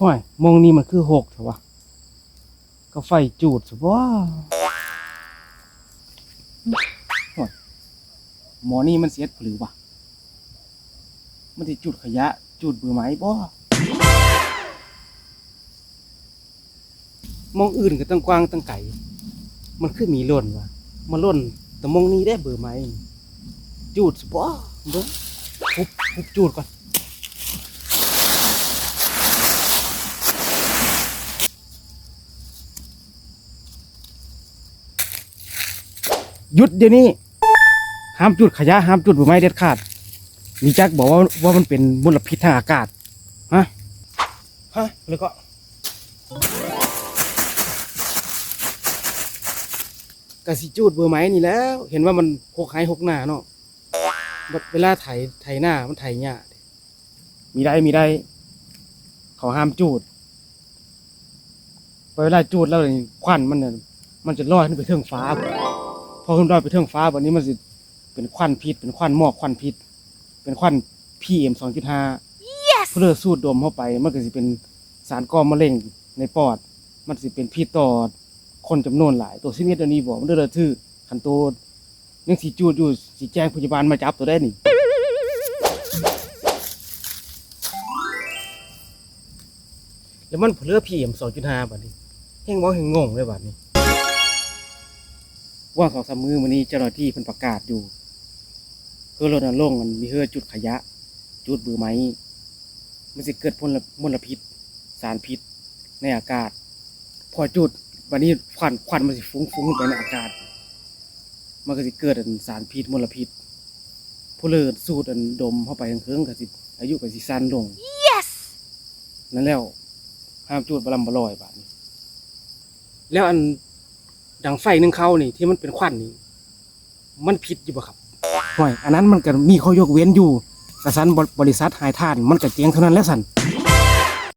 ห้อยมองนี้มันคือหกเถอะวะก็ไฟจูดสิว่าห้อยหมอนี่มันเสียดหรือวะมันจะจุดขยะ จุดเบื่อไหมบ่มองอื่นก็ตั้งกว้างตั้งไก่ มันคือมีล่นวะมาล่น แต่มองนี้ได้เบื่อไหมจูดสิบ่เบิ่งปุ๊บปุ๊บจูดก่อน หยุดเดี๋ยวนี้ห้ามจุดขยะห้ามจุดใบไม้เด็ดขาดมีจักบอกว่าว่ามันเป็นมลพิษทางอากาศฮะฮะแล้วก็กะสิจูดเบอร์ไม้นี่แล้ว เห็นว่ามันหกหายหกหน้าเนาะบัดเวลาไถไถหน้ามันไถหญ้ามีได้มีได้ เขาห้ามจูดพอเวลาจูดแล้วนี่ควันมันเนี่ยมันจะลอยขึ้นไปเทิงฟ้าพ อขึ้นลอยไปเทิงฟ้าวันนี้มันสิเป็นควันพิษเป็นควันหมอกควันพิษ เป็นควันพีเอ็มสองจุดห้าเพื่อสูดดมเข้าไป มันก็สิเป็นสารก่อมะเร็งในปอด มันสิเป็นพิษต่อคนจำนวนหลาย ตัวซิเมตตัวนี้บอกมันเด้อเลยทื่อขันโตยังสีจูดอยู่สีแจ้งพยาบาลมาจับตัวได้นี่แล้วมันเลือพีเอ็มสองจุดห้าบัดนี้เฮงบอกเฮงงงเลยบัดนี้ ว่าสองสามมือวันนี้เจ้าหน้าที่เพิ่นประกาศอยู่เพื่อรณรงค์มันมีเฮือจุดขยะ จุดบือไม้มันสิเกิดพลมลพิษ สารพิษ ในอากาศ พอจุดวันนี้ควันควันมันสิฟุ้งฟุ้งขึ้นไปในอากาศ มันก็สิเกิดอันสารพิษมลพิษ ผู้เลิศสูดอันดมเข้าไปทางเครื่องก็สิอายุก็สิสั้นลง Yes! นั่นแล้วห้ามจูดบลำบลอยบาดนี้แล้วอัน ดังไฟหนึ่งเขานี่ที่มันเป็นควันนี่มันผิดอยู่บ่ครับห่วยอันนั้นมันก็มีข้อยกเว้นอยู่กระสันบริษัทหายท่าน มันก็เจียงเท่านั้นแล้วสัน